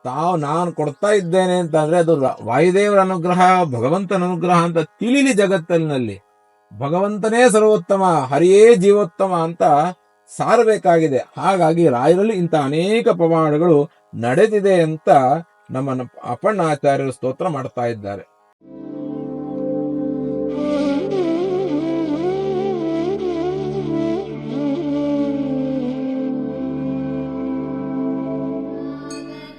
[SPEAKER 1] ತಾವು ನಾನು ಕೊಡ್ತಾ ಇದ್ದೇನೆ ಅಂತ ಅಂದ್ರೆ ಅದು ವಾಯುದೇವರ ಅನುಗ್ರಹ, ಭಗವಂತನ ಅನುಗ್ರಹ ಅಂತ ತಿಳಿಲಿ ಜಗತ್ತಿನಲ್ಲಿ ಭಗವಂತನೇ ಸರ್ವೋತ್ತಮ, ಹರಿಯೇ ಜೀವೋತ್ತಮ ಅಂತ ಸಾರಬೇಕಾಗಿದೆ. ಹಾಗಾಗಿ ರಾಯರಲ್ಲಿ ಇಂಥ ಅನೇಕ ಪ್ರಮಾಣಗಳು ನಡೆದಿದೆ ಅಂತ ನಮ್ಮ ಅಪ್ಪಣ್ಣಾಚಾರ್ಯರು ಸ್ತೋತ್ರ ಮಾಡ್ತಾ ಇದ್ದಾರೆ.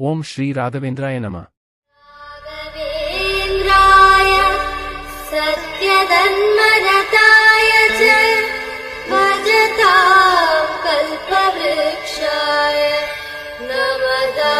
[SPEAKER 2] ॐ श्री राघवेन्द्राय नम।
[SPEAKER 3] नवेन्द्राय सत्यदन्मगताय च भगता कल्पवृक्षाय नमदा